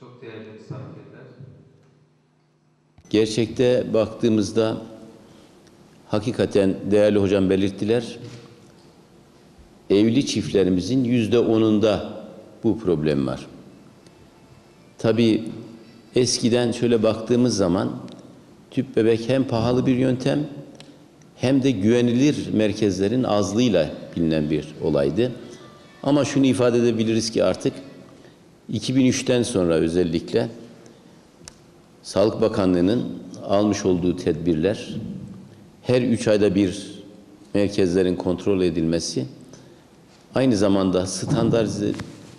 Çok değerli misafirler. Gerçekte baktığımızda hakikaten değerli hocam belirttiler. Evli çiftlerimizin yüzde onunda bu problem var. Tabii eskiden şöyle baktığımız zaman tüp bebek hem pahalı bir yöntem hem de güvenilir merkezlerin azlığıyla bilinen bir olaydı. Ama şunu ifade edebiliriz ki artık 2003'ten sonra özellikle Sağlık Bakanlığı'nın almış olduğu tedbirler, her üç ayda bir merkezlerin kontrol edilmesi, aynı zamanda standartize,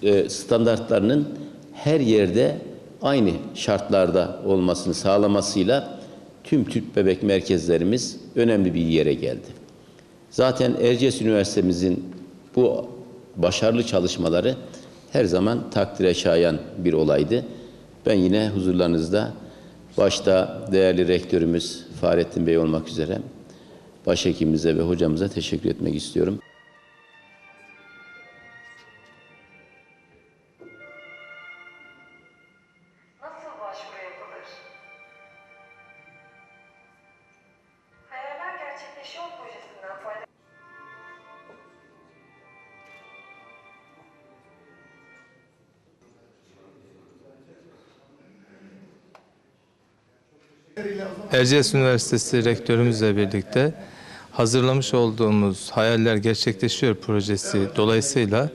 e, standartlarının her yerde aynı şartlarda olmasını sağlamasıyla tüm tüp bebek merkezlerimiz önemli bir yere geldi. Zaten Erciyes Üniversitemizin bu başarılı çalışmaları her zaman takdire şayan bir olaydı. Ben yine huzurlarınızda başta değerli rektörümüz Fahrettin Bey olmak üzere başhekimimize ve hocamıza teşekkür etmek istiyorum. Erciyes Üniversitesi rektörümüzle birlikte hazırlamış olduğumuz Hayaller Gerçekleşiyor projesi dolayısıyla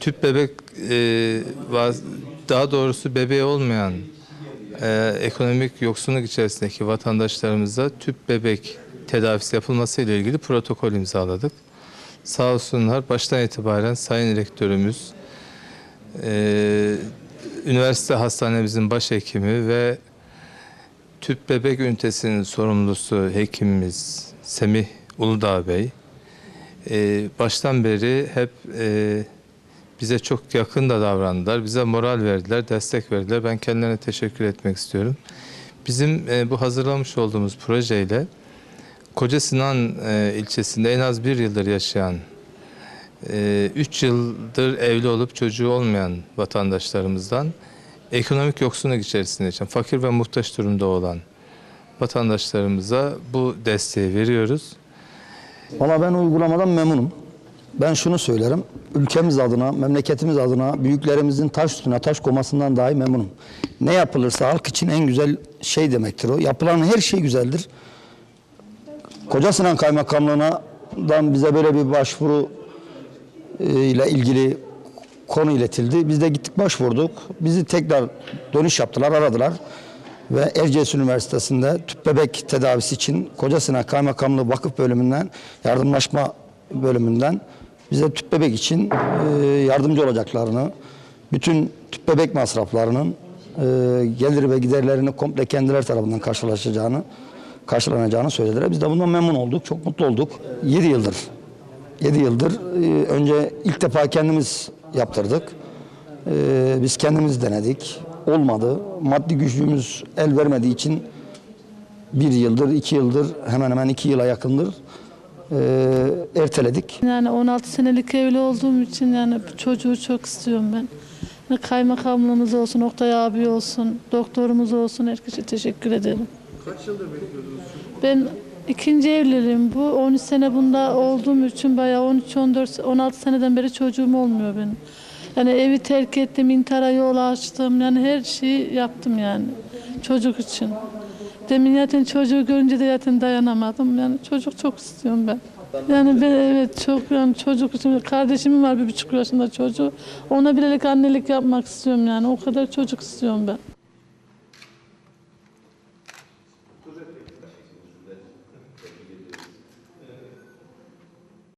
tüp bebek e, daha doğrusu bebeği olmayan e, ekonomik yoksunluk içerisindeki vatandaşlarımıza tüp bebek tedavisi yapılması ile ilgili protokol imzaladık. Sağ olsunlar baştan itibaren Sayın Rektörümüz, e, üniversite hastanemizin başhekimi ve Tüp bebek ünitesinin sorumlusu hekimimiz Semih Uludağ Bey e, baştan beri hep e, bize çok yakın da davrandılar. Bize moral verdiler, destek verdiler. Ben kendilerine teşekkür etmek istiyorum. Bizim e, bu hazırlamış olduğumuz projeyle Koca Sinan e, ilçesinde en az bir yıldır yaşayan, 3 yıldır evli olup çocuğu olmayan vatandaşlarımızdan ekonomik yoksunluk içerisinde yaşayan, fakir ve muhtaç durumda olan vatandaşlarımıza bu desteği veriyoruz. Valla ben uygulamadan memnunum. Ben şunu söylerim. Ülkemiz adına, memleketimiz adına büyüklerimizin taş üstüne taş koymasından dahi memnunum. Ne yapılırsa halk için en güzel şey demektir o. Yapılan her şey güzeldir. Koca Sinan Kaymakamlığı'ndan bize böyle bir başvuru e, ile ilgili konu iletildi. Biz de gittik başvurduk. Bizi tekrar dönüş yaptılar, aradılar. Ve Erciyes Üniversitesi'nde tüp bebek tedavisi için Koca Sinan Kaymakamlığı Vakıf Bölümünden, yardımlaşma bölümünden bize tüp bebek için e, yardımcı olacaklarını, bütün tüp bebek masraflarının e, gelir ve giderlerini komple kendileri tarafından karşılaşacağını, karşılanacağını söylediler. Biz de bundan memnun olduk, çok mutlu olduk. 7 yıldır 7 yıldır e, önce ilk defa kendimiz yaptırdık. E, biz kendimiz denedik. Olmadı. Maddi gücümüz el vermediği için bir yıldır, iki yıldır, hemen hemen iki yıla yakındır e, erteledik. Yani 16 senelik evli olduğum için yani çocuğu çok istiyorum ben. Kaymakamlığımız olsun, Oktay abi olsun, doktorumuz olsun herkese teşekkür ederim. Kaç yıldır bekliyordunuz? Ben ikinci evliliğim bu. 13 sene bunda olduğum için bayağı 13, 14, 16 seneden beri çocuğum olmuyor benim. Yani evi terk ettim, intihara yol açtım. Yani her şeyi yaptım yani çocuk için. Demin zaten çocuğu görünce de zaten dayanamadım. Yani çocuk çok istiyorum ben. Yani ben evet çok yani çocuk için kardeşimin var bir buçuk yaşında çocuğu. Ona bilerek annelik yapmak istiyorum yani. O kadar çocuk istiyorum ben.